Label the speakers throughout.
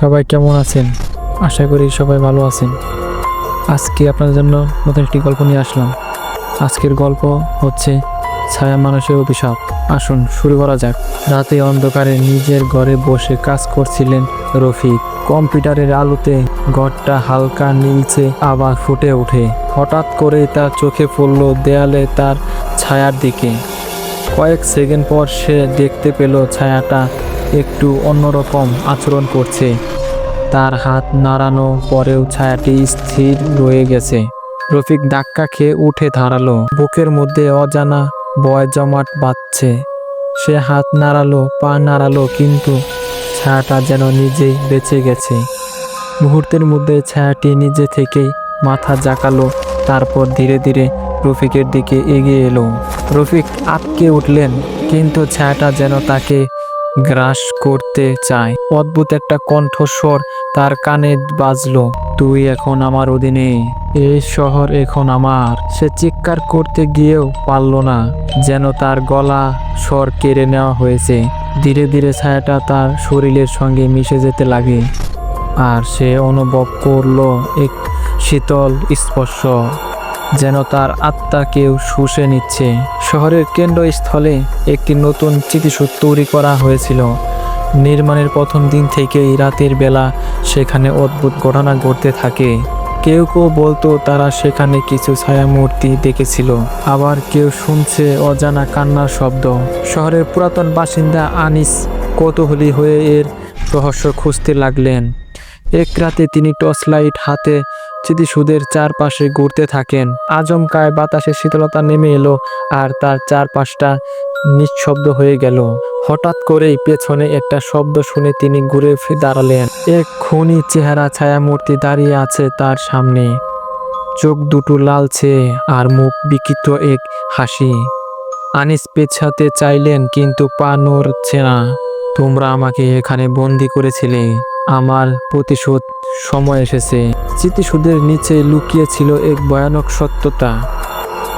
Speaker 1: সবাই কেমন আছেন? আশা করি সবাই ভালো আছেন। আজকে আপনাদের জন্য নতুন একটি গল্প নিয়ে আসলাম। আজকের গল্প হচ্ছে ছায়া মানুষের অভিশাপ। আসুন শুরু করা যাক। রাতে অন্ধকারে নিজের ঘরে বসে কাজ করছিলেন রফিক। কম্পিউটারের আলোতে ঘরটা হালকা নীলচে আবার ফুটে ওঠে। হঠাৎ করে তার চোখে পড়ল দেয়ালে তার ছায়ার দিকে। কয়েক সেকেন্ড পর সে দেখতে পেল ছায়াটা একটু অন্যরকম আচরণ করছে। তার হাত নাড়ানো পরেও ছায়াটি স্থির রয়ে গেছে। রফিক ধাক্কা খেয়ে উঠে দাঁড়াল। বুকের মধ্যে অজানা বয় জমাট বাঁধছে। সে হাত নাড়ালো, পা নাড়ালো, কিন্তু ছায়াটা যেন নিজেই বেঁচে গেছে। মুহূর্তের মধ্যে ছায়াটি নিজে থেকেই মাথা জাকালো তারপর ধীরে ধীরে রফিকের দিকে এগিয়ে এলো। রফিক আটকে উঠলেন, কিন্তু ছায়াটা যেন তাকে গ্রাস করতে চায়। অদ্ভুত একটা কণ্ঠস্বর তার কানে বাজলো। তুই এখন আমার অধীনে এই শহর এখন আমার। সে চিৎকার করতে গিয়েও পারল না, যেন তার গলা স্বর কেড়ে নেওয়া হয়েছে। ধীরে ধীরে ছায়াটা তার শরীরের সঙ্গে মিশে যেতে লাগে। আর সে অনুভব করল এক শীতল স্পর্শ। যেন তার আত্মাকেও শুষে নিচ্ছে। শহরের কেন্দ্রস্থলে একটি নতুন চিকিৎসক তৈরি করা হয়েছিল। নির্মাণের প্রথম দিন থেকেই রাতের বেলা সেখানে অদ্ভুত ঘটনা ঘটতে থাকে। কেউ কেউ বলতো তারা সেখানে কিছু ছায়ামূর্তি দেখেছিল। আবার কেউ শুনছে অজানা কান্নার শব্দ। শহরের পুরাতন বাসিন্দা আনিস কৌতূহলী হয়ে এর রহস্য খুঁজতে লাগলেন। এক রাতে তিনি টর্চ লাইট হাতে স্মৃতিসুদের চারপাশে ঘুরতে থাকেন, আজমকায় বাতাসে শীতলতা নেমে এলো আর তার চারপাশটা নিঃশব্দ হয়ে গেল। হঠাৎ করেই পেছনে একটা শব্দ শুনে তিনি ঘুরে ফিরে দাঁড়ালেন। এক খুনি চেহারা ছায়ামূর্তি দাঁড়িয়ে আছে তার সামনে। চোখ দুটো লালছে আর মুখ বিকৃত এক হাসি। আনিস পেছাতে চাইলেন কিন্তু পা নড়ছে না। তোমরা আমাকে এখানে বন্দি করেছিলে। আমার প্রতিশোধ সময় এসেছে। স্মৃতিসুদের নিচে লুকিয়ে ছিল এক ভয়ানক সত্যতা।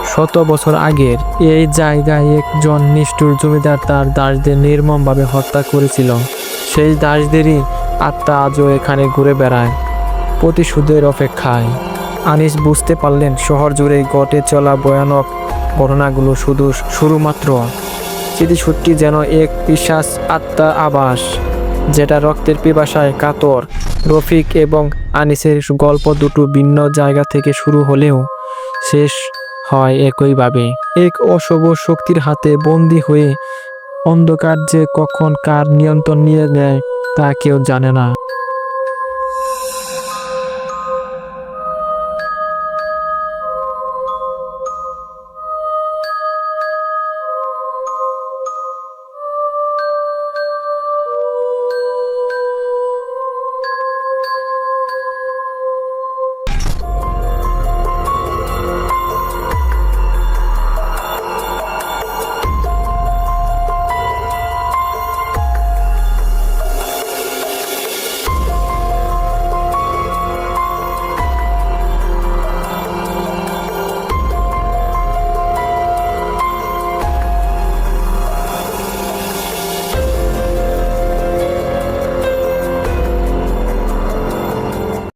Speaker 1: শত বছর আগের এই জায়গায় একজন নিষ্ঠুর জমিদার তার দাসদের নির্মমভাবে হত্যা করেছিল। সেই দাসদেরই আত্মা আজও এখানে ঘুরে বেড়ায়। প্রতিশোধের অপেক্ষায়। আনিস বুঝতে পারলেন, শহর জুড়ে গটে চলা ভয়ানক ঘটনাগুলো শুধু শুরুমাত্র স্মৃতিসূদটি যেন এক পিশাচ আত্মা আবাস। যেটা রক্তের পিপাসায় কাতর, রফিক এবং আনিসের গল্প দুটো ভিন্ন জায়গা থেকে শুরু হলেও শেষ হয় একইভাবে। এক অশুভ শক্তির হাতে বন্দী হয়ে অন্ধকার যে কখন কার নিয়ন্ত্রণ নিয়ে নেয় তা কেউ জানে না।